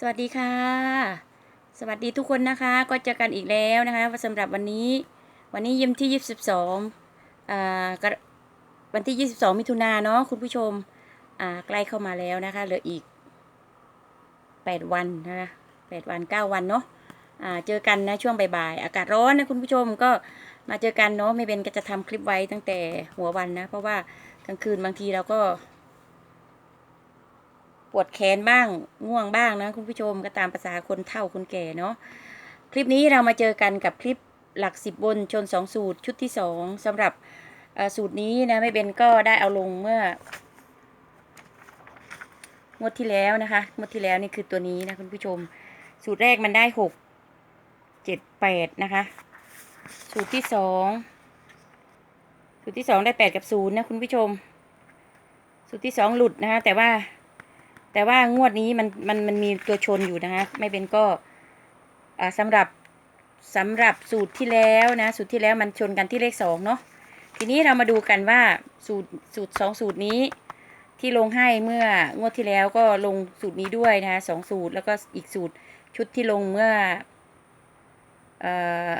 สวัสดีค่ะ สวัสดีทุกคนนะคะ ก็เจอกันอีกแล้วนะคะสำหรับวันนี้ วันนี้ยิมที่22อ่ากระวันที่22มิถุนาเนาะคุณผู้ชมอ่าใกล้เข้ามาแล้วนะคะเหลืออีก8วันนะคะ8วัน9วันเนาะอ่าเจอกันนะช่วงบ่ายๆอากาศร้อนนะคุณผู้ชมก็มาเจอกันเนาะไม่เป็นก็จะทำคลิปไว้ตั้งแต่หัววันนะ เพราะว่ากลางคืนบางทีเราก็ วดแขนบ้างง่วงบ้างนะคุณผู้ชมก็ตามภาษาคนเฒ่าคนแก่เนาะคลิปนี้เรามาเจอกันกับคลิปหลักสิบบนชนสองสูตรชุดที่สองสำหรับสูตรนี้นะไม่เบนก็ได้เอาลงเมื่องวดที่แล้วนะคะงวดที่แล้วนี่คือตัวนี้นะคุณผู้ชม สูตรแรกมันได้หกเจ็ดแปดนะคะ สูตรที่สองสูตรที่สองได้แปดกับศูนย์นะคุณผู้ชม สูตรที่สองหลุดนะคะแต่ว่า แต่ว่างวดนี้มันมันมันมีตัวชนอยู่นะคะ ไม่เป็นก็อ่าสำหรับสำหรับสูตรที่แล้วนะ สูตรที่แล้วมันชนกันที่เลขสองเนาะทีนี้เรามาดูกันว่าสูตรสูตรสองสูตรนี้ ที่ลงให้เมื่องวดที่แล้วก็ลงสูตรนี้ด้วยนะคะสองสูตรแล้วก็อีกสูตรชุดที่ลงเมื่อเอ่อ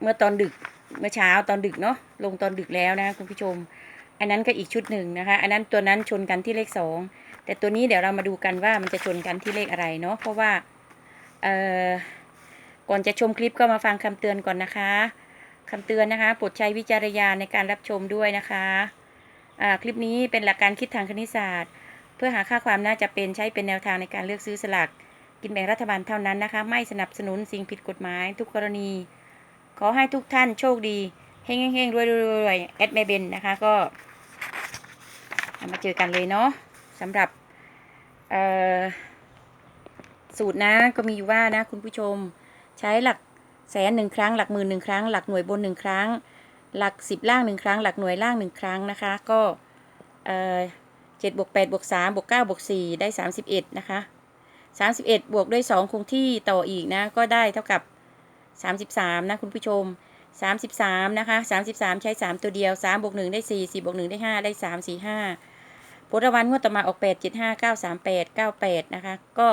เมื่อตอนดึกเมื่อเช้าตอนดึกเนาะลงตอนดึกแล้วนะคุณผู้ชม อันนั้นก็อีกชุดหนึ่งนะคะ อันนั้นตัวนั้นชนกันที่เลขสอง แต่ตัวนี้เดี๋ยวเรามาดูกันว่ามันจะชนกันที่เลขอะไรเนาะเพราะว่าเอ่อก่อนจะชมคลิปก็มาฟังคำเตือนก่อนนะคะคำเตือนนะคะโปรดใช้วิจารณญาณในการรับชมด้วยนะคะอ่าคลิปนี้เป็นหลักการคิดทางคณิตศาสตร์ เพื่อหาค่าความน่าจะเป็นใช้เป็นแนวทางในการเลือกซื้อสลากกินแบ่งรัฐบาลเท่านั้นนะคะ ไม่สนับสนุนสิ่งผิดกฎหมายทุกกรณี ขอให้ทุกท่านโชคดีเฮงเฮงๆรวยๆรวยๆแอดเมเบนนะคะก็มาเจอกันเลยเนาะ สำหรับสูตรนะก็มีอยู่ว่านะคุณผู้ชมใช้หลักแสนหนึ่งครั้ง หลักหมื่นหนึ่งครั้ง หลักหน่วยบนหนึ่งครั้ง หลักสิบล่างหนึ่งครั้ง หลักหน่วยล่างหนึ่งครั้งนะคะ ก็เจ็ดบวกแปดบวกสามบวกเก้าบวกสี่ได้สามสิบเอ็ดนะคะสามสิบเอ็ดบวกด้วยสองคงที่ต่ออีกนะ ก็ได้เท่ากับสามสิบสามนะคุณผู้ชมสามสิบสามนะคะสามสิบสามใช้สามตัวเดียวสามบวกหนึ่งได้สี่สี่บวกหนึ่งได้ห้าได้สามสี่ห้า ผลรางวัลงวดต่อมาออกแปดเจ็ดห้าเก้าสามแปดเก้าแปดนะคะ ก็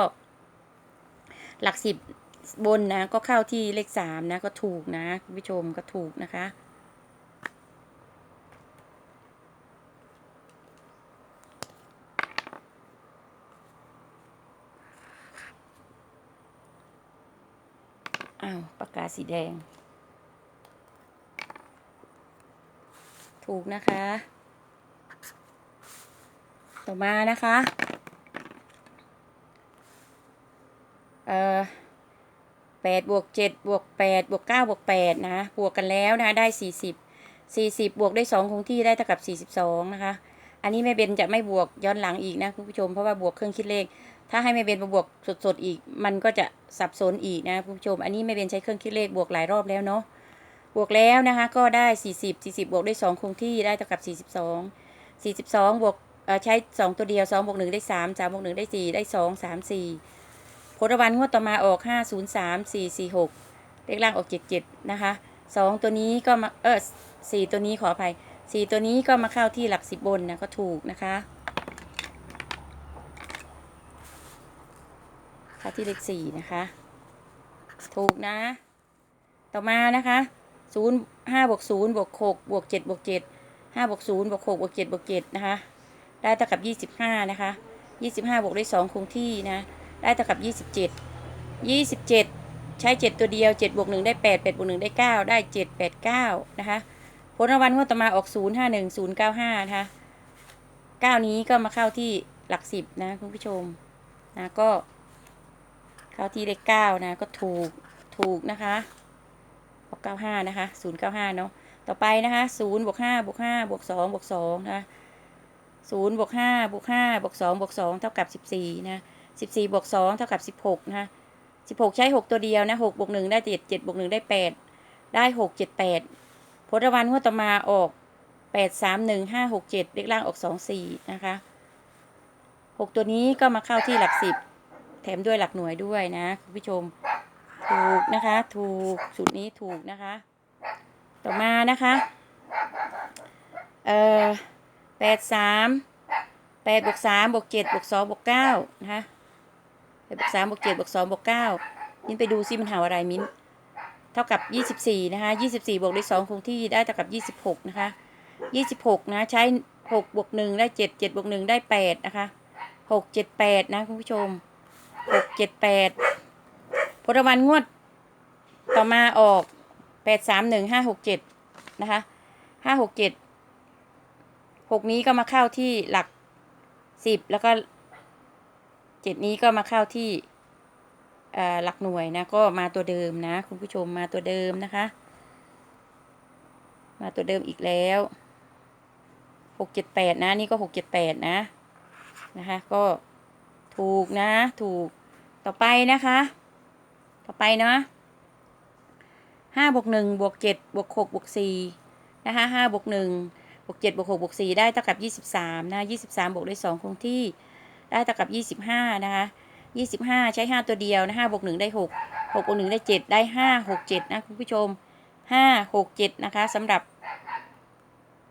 หลักสิบบนนะ ก็เข้าที่เลขสามนะ ก็ถูกนะคุณผู้ชมก็ถูกนะคะอ้าวปากกาสีแดง ถูกนะคะ ต่อมานะคะเอ่อแปดบวกเจ็ดบวกแปดบวกเก้าบวกแปดนะบวกกันแล้วนะได้สี่สิบสี่สิบบวกได้สองคงที่ได้เท่ากับสี่สิบสองนะคะ อันนี้แม่เบนจะไม่บวกย้อนหลังอีกนะคุณผู้ชมเพราะว่าบวกเครื่องคิดเลข ถ้าให้แม่เบนมาบวกสดๆอีก มันก็จะสับสนอีกนะคุณผู้ชม อันนี้แม่เบนใช้เครื่องคิดเลขบวกหลายรอบแล้วเนาะบวกแล้วนะคะก็ได้สี่สิบสี่สิบบวกได้สองคงที่ได้เท่ากับสี่สิบสองสี่สิบสองบวก ใช้สองตัวเดียวสองบวกหนึ่งได้สามสามบวกหนึ่งได้สี่ได้สองสามสี่ผลรางวัลงวดต่อมาออกห้าศูนย์สามสี่สี่หกเลขล่างออกเจ็ดเจ็ดนะคะสองตัวนี้ก็มาเออสี่ตัวนี้ขออภัยสี่ตัวนี้ก็มาเข้าที่หลักสิบบนนะก็ถูกนะคะเข้าที่เลขสี่นะคะ ถูกนะ ต่อมานะคะศูนย์ห้าบวกศูนย์บวกหกบวกเจ็ดบวกเจ็ดห้าบวกศูนย์บวกหกบวกเจ็ดบวกเจ็ดนะคะ ได้เท่ากับยี่สิบห้านะคะยี่สิบห้าบวกด้วยสองคงที่นะ ได้เท่ากับยี่สิบเจ็ดยี่สิบเจ็ดใช้เจ็ดตัวเดียวเจ็ดบวกหนึ่งได้แปดแปดบวกหนึ่งได้เก้าได้เจ็ดแปดเก้านะคะ ผลรางวัลงวดต่อมาออกศูนย์ห้าหนึ่งศูนย์เก้าห้านะคะเก้านี้ก็มาเข้าที่หลักสิบนะคุณผู้ชม นะ ก็ เข้าที่เลขเก้านะ ก็ถูก ถูกนะคะออกเก้าห้านะคะศูนย์เก้าห้าเนาะ ต่อไปนะคะศูนย์บวกห้าบวกห้าบวกสองบวกสองนะคะ ศูนย์บวกห้าบวกห้าบวกสองบวกสองเท่ากับสิบสี่นะสิบสี่บวกสองเท่ากับสิบหกนะสิบหกใช้หกตัวเดียวนะหกบวกหนึ่งได้เจ็ดเจ็ดบวกหนึ่งได้แปดได้หกเจ็ดแปดผลรางวัลงวดต่อมาออกแปดสามหนึ่งห้าหกเจ็ดเลขล่างออกสองสี่นะคะหกตัวนี้ก็มาเข้าที่หลักสิบแถมด้วยหลักหน่วยด้วยนะ คุณผู้ชม ถูกนะคะ ถูกสูตรนี้ถูกนะคะ ต่อมานะคะ เอ่อ แปดสามแปดบวกสามบวกเจ็ดบวกสองบวกเก้านะคะแปดบวกสามบวกเจ็ดบวกสองบวกเก้ามิ้นไปดูซิมันหาอะไรมิ้น เท่ากับยี่สิบสี่นะคะยี่สิบสี่บวกด้วยสองคงที่ได้เท่ากับยี่สิบหกนะคะยี่สิบหกนะใช้หกบวกหนึ่งได้เจ็ดเจ็ดบวกหนึ่งได้แปดนะคะหกเจ็ดแปดนะคุณผู้ชมหกเจ็ดแปดผลรางวัลงวดต่อมาออกแปดสามหนึ่งห้าหกเจ็ดนะคะห้าหกเจ็ด หกนี้ก็มาเข้าที่หลักสิบแล้วก็เจ็ดนี้ก็มาเข้าที่เออหลักหน่วยนะ ก็มาตัวเดิมนะ คุณผู้ชมมาตัวเดิมนะคะ มาตัวเดิมอีกแล้วหกเจ็ดแปดนะ นี่ก็หกเจ็ดแปดนะนะคะ ก็ถูกนะ ถูกต่อไปนะคะ ต่อไปเนาะห้าบวกหนึ่งบวกเจ็ดบวกหกบวกสี่นะคะห้าบวกหนึ่ง บวกเจ็ดบวกหกบวกสี่ได้เท่ากับยี่สิบสามนะยี่สิบสามบวกด้วยสองคงที่ได้เท่ากับยี่สิบห้านะคะยี่สิบห้าใช้ห้าตัวเดียวนะห้าบวกหนึ่งได้หกหกบวกหนึ่งได้เจ็ดได้ห้าหกเจ็ดนะคุณผู้ชมห้าหกเจ็ดนะคะสำหรับ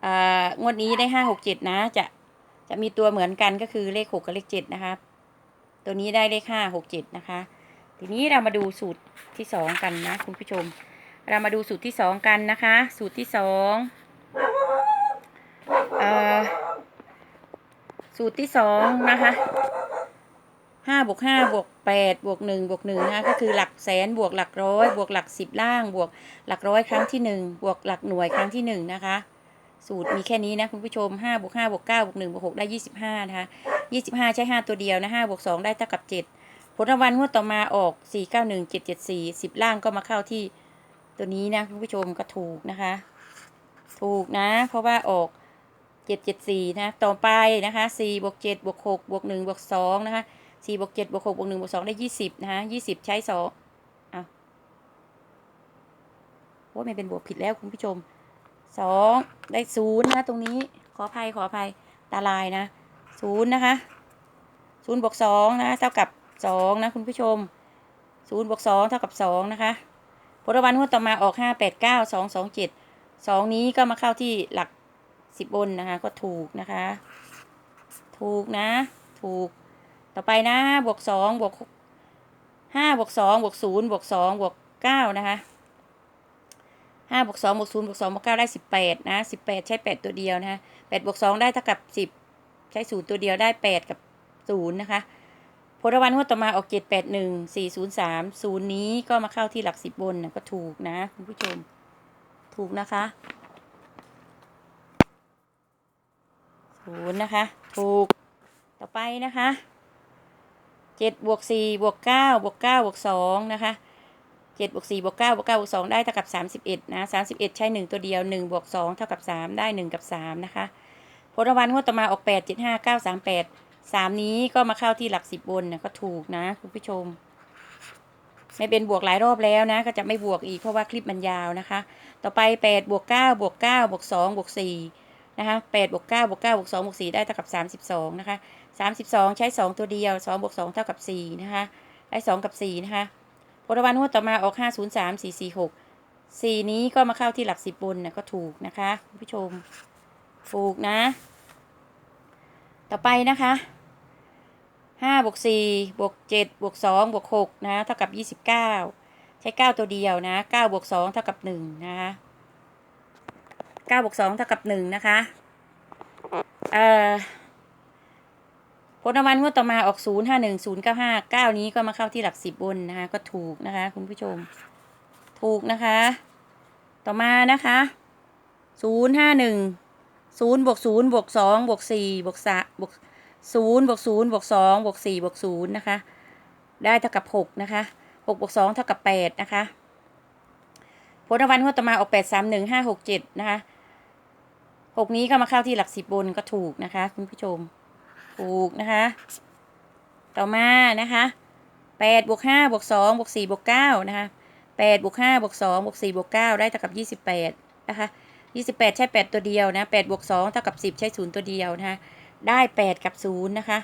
อ่างวดนี้ได้ห้าหกเจ็ดนะจะจะมีตัวเหมือนกันก็คือเลขหกกับเลขเจ็ดนะคะตัวนี้ได้เลขห้าหกเจ็ดนะคะ ทีนี้เรามาดูสูตรที่สองกันนะคุณผู้ชม เรามาดูสูตรที่สองกันนะคะ สูตรที่สอง สูตรที่สองนะคะห้าบวกห้าบวกแปดบวกหนึ่งบวกหนึ่งนะคะก็คือหลักแสนบวกหลักร้อยบวกหลักสิบล่างบวกหลักร้อยครั้งที่หนึ่งบวกหลักหน่วยครั้งที่หนึ่งนะคะ สูตรมีแค่นี้นะคุณผู้ชมห้าบวกห้าบวกเก้าบวกหนึ่งบวกหกได้ยี่สิบห้านะคะยี่สิบห้าใช้ห้าตัวเดียวนะห้าบวกสองได้เท่ากับเจ็ดผลรางวัลงวดต่อมาออก4 9 1 7 7 4 10ล่างก็มาเข้าที่ตัวนี้นะคุณผู้ชมก็ถูกนะคะ ถูกนะ เพราะว่าออก 774นะ ต่อไปนะคะ4บวก7บวก6บวก1บวก2นะคะ4บวก7บวก6บวก1บวก2ได้20นะคะ20ใช้2เอาว่าไม่เป็นบวกผิดแล้วคุณผู้ชม2ได้ศูนย์นะตรงนี้ขออภัยขออภัยตาลายนะศูนย์นะคะศูนย์บวกสองนะเท่ากับสองนะคุณผู้ชมศูนย์บวกสองเท่ากับสองนะคะผลรางวัลงวดต่อมาออกห้าแปดเก้าสองสองเจ็ดสองนี้ก็มาเข้าที่หลัก สิบบนนะคะ ก็ถูกนะคะ ถูกนะ ถูก ต่อไปนะ บวกสองบวกห้าบวกสองบวกศูนย์บวกสองบวกเก้านะคะห้าบวกสองบวกศูนย์บวกสองบวกเก้าได้สิบแปดนะสิบแปดใช้แปดตัวเดียวนะคะแปดบวกสองได้เท่ากับสิบใช้ศูนย์ตัวเดียวได้แปดกับศูนย์นะคะผลรางวัลงวดต่อมาออกเจ็ดแปดหนึ่งสี่ศูนย์สามศูนย์นี้ก็มาเข้าที่หลักสิบบนนะก็ถูกนะคุณผู้ชม ถูกนะคะ ศูนย์นะคะ ถูก ต่อไปนะคะเจ็ดบวกสี่บวกเก้าบวกเก้าบวกสองนะคะเจ็ดบวกสี่บวกเก้าบวกเก้าบวกสองได้เท่ากับสามสิบเอ็ดนะสามสิบเอ็ดใช้หนึ่งตัวเดียวหนึ่งบวกสองเท่ากับสามได้หนึ่งกับสามนะคะ ผลรางวัลงวดต่อมาออกแปดเจ็ดห้าเก้าสามแปดสามนี้ก็มาเข้าที่หลักสิบบนนะก็ถูกนะคุณผู้ชม ไม่เป็นบวกหลายรอบแล้วนะ ก็จะไม่บวกอีกเพราะว่าคลิปมันยาวนะคะ ต่อไปแปดบวกเก้าบวกเก้าบวกสองบวกสี่ นะคะแปดบวกเก้าบวกเก้าบวกสองบวกสี่ได้เท่ากับสามสิบสองนะคะสามสิบสองใช้สองตัวเดียวสองบวกสองเท่ากับสี่นะคะได้สองกับสี่นะคะผลรางวัลงวดต่อมาออกห้าศูนย์สามสี่สี่หกสี่นี้ก็มาเข้าที่หลักสิบบนนะก็ถูกนะคะคุณผู้ชมถูกนะ ต่อไปนะคะห้าบวกสี่บวกเจ็ดบวกสองบวกหกนะเท่ากับยี่สิบเก้าใช้เก้าตัวเดียวนะเก้าบวกสองเท่ากับหนึ่งนะคะ เก้าบวกสองเท่ากับหนึ่งนะคะ เอ่อผลรางวัลงวดต่อมาออกศูนย์ห้าหนึ่งศูนย์เก้าห้าเก้านี้ก็มาเข้าที่หลักสิบบนนะคะ ก็ถูกนะคะ คุณผู้ชม ถูกนะคะ ต่อมานะคะศูนย์ห้าหนึ่งศูนย์บวกศูนย์บวกสองบวกสี่บวกสามบวกศูนย์บวกศูนย์บวกสองบวกสี่บวกศูนย์นะคะ ได้เท่ากับหกนะคะหกบวกสองเท่ากับแปดนะคะผลรางวัลงวดต่อมาออกแปดสามหนึ่งห้าหกเจ็ดนะคะ หกนี้ก็มาเข้าที่หลักสิบบนก็ถูกนะคะ คุณผู้ชม ถูกนะคะ ต่อมานะคะแปดบวกห้าบวกสองบวกสี่บวกเก้านะคะแปดบวกห้าบวกสองบวกสี่บวกเก้าได้เท่ากับยี่สิบแปดนะคะยี่สิบแปดใช้แปดตัวเดียวนะแปดบวกสองเท่ากับสิบใช้ศูนย์ตัวเดียวนะคะได้แปดกับศูนย์นะคะ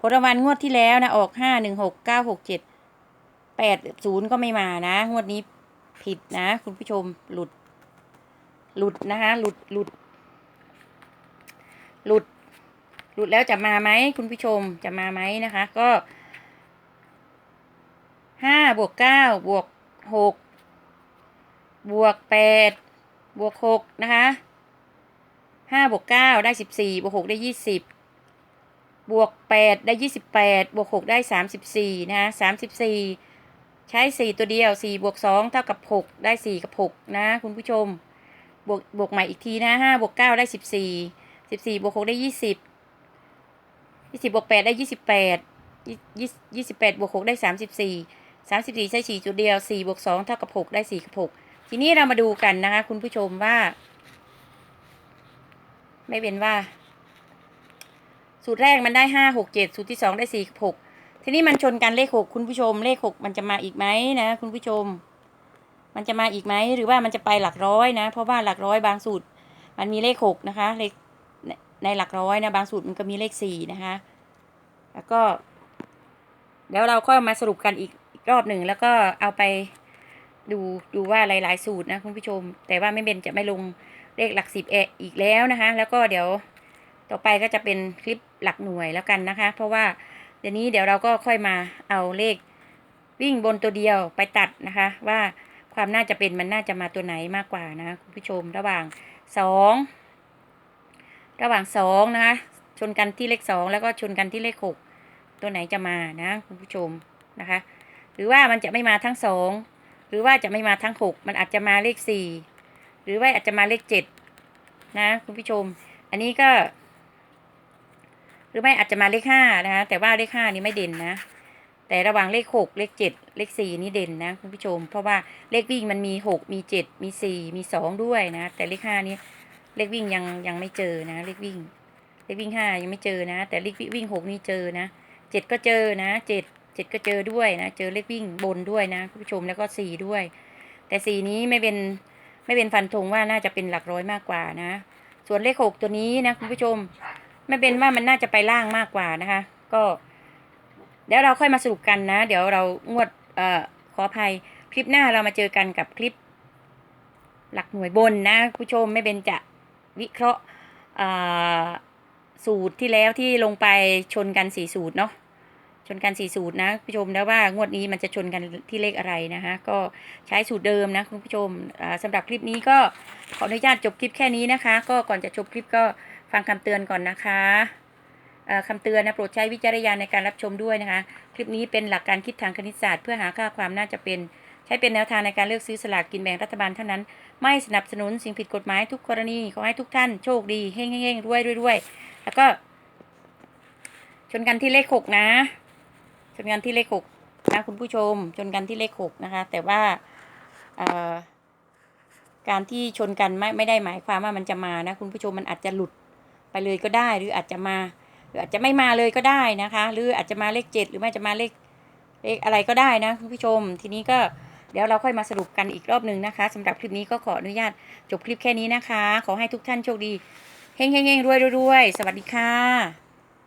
ผลรางวัลงวดที่แล้วนะออกห้าหนึ่งหกเก้าหกเจ็ดแปดศูนย์ก็ไม่มานะ งวดนี้ผิดนะ คุณผู้ชมหลุด หลุดนะคะ หลุดหลุด หลุด หลุดแล้วจะมาไหมคุณผู้ชมจะมาไหมนะคะ ก็ห้าบวกเก้าบวกหกบวกแปดบวกหกนะคะห้าบวกเก้าได้สิบสี่บวกหกได้ยี่สิบบวกแปดได้ยี่สิบแปดบวกหกได้สามสิบสี่นะคะสามสิบสี่ใช้สี่ตัวเดียวสี่บวกสองเท่ากับหกได้สี่กับหกนะคุณผู้ชม บวกบวกใหม่อีกทีนะห้าบวกเก้าได้สิบสี่ สิบสี่บวกหกได้ยี่สิบยี่สิบบวกแปดได้ยี่สิบแปดยี่ยี่สิบแปดบวกหกได้สามสิบสี่สามสิบสี่ใช้สี่จุดเดียวสี่บวกสองเท่ากับหกได้สี่กับหกทีนี้เรามาดูกันนะคะ คุณผู้ชมว่า ไม่เป็นว่า สูตรแรกมันได้ห้าหกเจ็ดสูตรที่สองได้สี่กับหกทีนี้มันชนกันเลขหกคุณผู้ชม เลขหกมันจะมาอีกไหมนะคุณผู้ชม มันจะมาอีกไหมหรือว่ามันจะไปหลักร้อยนะ เพราะว่าหลักร้อยบางสูตร มันมีเลขหกนะคะ เลข ในหลักร้อยนะบางสูตรมันก็มีเลขสี่นะคะ แล้วก็เดี๋ยวเราค่อยมาสรุปกันอีกอีกรอบหนึ่งแล้วก็เอาไปดูดูว่าหลาย ๆ สูตรนะคุณผู้ชม แต่ว่าไม่เป็นจะไม่ลงเลขหลักสิบเออีกแล้วนะคะ แล้วก็เดี๋ยวต่อไปก็จะเป็นคลิปหลักหน่วยแล้วกันนะคะ เพราะว่าเดี๋ยวนี้เดี๋ยวเราก็ค่อยมาเอาเลขวิ่งบนตัวเดียวไปตัดนะคะ ว่าความน่าจะเป็นมันน่าจะมาตัวไหนมากกว่านะคุณผู้ชมระหว่างสอง ระหว่างสองนะคะ ชนกันที่เลขสองแล้วก็ชนกันที่เลขหกตัวไหนจะมานะคุณผู้ชมนะคะ หรือว่ามันจะไม่มาทั้งสองหรือว่าจะไม่มาทั้งหกมันอาจจะมาเลขสี่หรือว่าอาจจะมาเลขเจ็ดนะคุณผู้ชม อันนี้ก็ หรือไม่อาจจะมาเลขห้านะคะแต่ว่าเลขห้านี้ไม่เด่นนะ แต่ระหว่างเลขหกเลขเจ็ดเลขสี่นี่เด่นนะคุณผู้ชม เพราะว่าเลขวิ่งมันมีหกมีเจ็ดมีสี่มีสองด้วยนะ แต่เลขห้านี่ เลขวิ่งยังยังไม่เจอนะ เลขวิ่ง เลขวิ่งห้ายังไม่เจอนะ แต่เลขวิ่งหกนี่เจอนะเจ็ดก็เจอนะเจ็ดเจ็ดก็เจอด้วยนะ เจอเลขวิ่งบนด้วยนะคุณผู้ชมแล้วก็สี่ด้วย แต่สี่นี้ไม่เป็นไม่เป็นฟันธงว่าน่าจะเป็นหลักร้อยมากกว่านะ ส่วนเลขหกตัวนี้นะคุณผู้ชมไม่เป็นว่ามันน่าจะไปล่างมากกว่านะคะ ก็ เดี๋ยวเราค่อยมาสรุปกันนะ เดี๋ยวเรางวดเอ่อขออภัยคลิปหน้าเรามาเจอกันกับคลิป หลักหน่วยบนนะ ผู้ชมไม่เป็นจะ วิเคราะห์สูตรที่แล้วที่ลงไปชนกันสี่สูตรเนาะชนกันสี่สูตรนะผู้ชมแล้วว่างวดนี้มันจะชนกันที่เลขอะไรนะคะก็ใช้สูตรเดิมนะคุณผู้ชมอ่าสำหรับคลิปนี้ก็ขออนุญาตจบคลิปแค่นี้นะคะ ก็ก่อนจะจบคลิปก็ฟังคำเตือนก่อนนะคะเอ่อคำเตือนนะโปรดใช้วิจารณญาณในการรับชมด้วยนะคะ คลิปนี้เป็นหลักการคิดทางคณิตศาสตร์เพื่อหาค่าความน่าจะเป็น ใช้เป็นแนวทางในการเลือกซื้อสลากกินแบ่งรัฐบาลเท่านั้น ไม่สนับสนุนสิ่งผิดกฎหมายทุกกรณีขอให้ทุกท่านโชคดีเฮ้งเฮ้งๆรวยรวยรวยแล้วก็ ชนกันที่เลขหกนะ ชนกันที่เลขหกนะคุณผู้ชม ชนกันที่เลขหกนะคะ แต่ว่าการที่ชนกันไม่ไม่ได้หมายความว่ามันจะมานะ คุณผู้ชมมันอาจจะหลุดไปเลยก็ได้ หรืออาจจะมาหรืออาจจะไม่มาเลยก็ได้นะคะ หรืออาจจะมาเลขเจ็ดหรือไม่จะมาเลขเลขอะไรก็ได้นะคุณผู้ชม ทีนี้ก็ เดี๋ยวเราค่อยมาสรุปกันอีกรอบหนึ่งนะคะสำหรับคลิปนี้ก็ขออนุญาตจบคลิปแค่นี้นะคะ ขอให้ทุกท่านโชคดีเฮงเฮงเฮงรวยรวยรวยสวัสดีค่ะ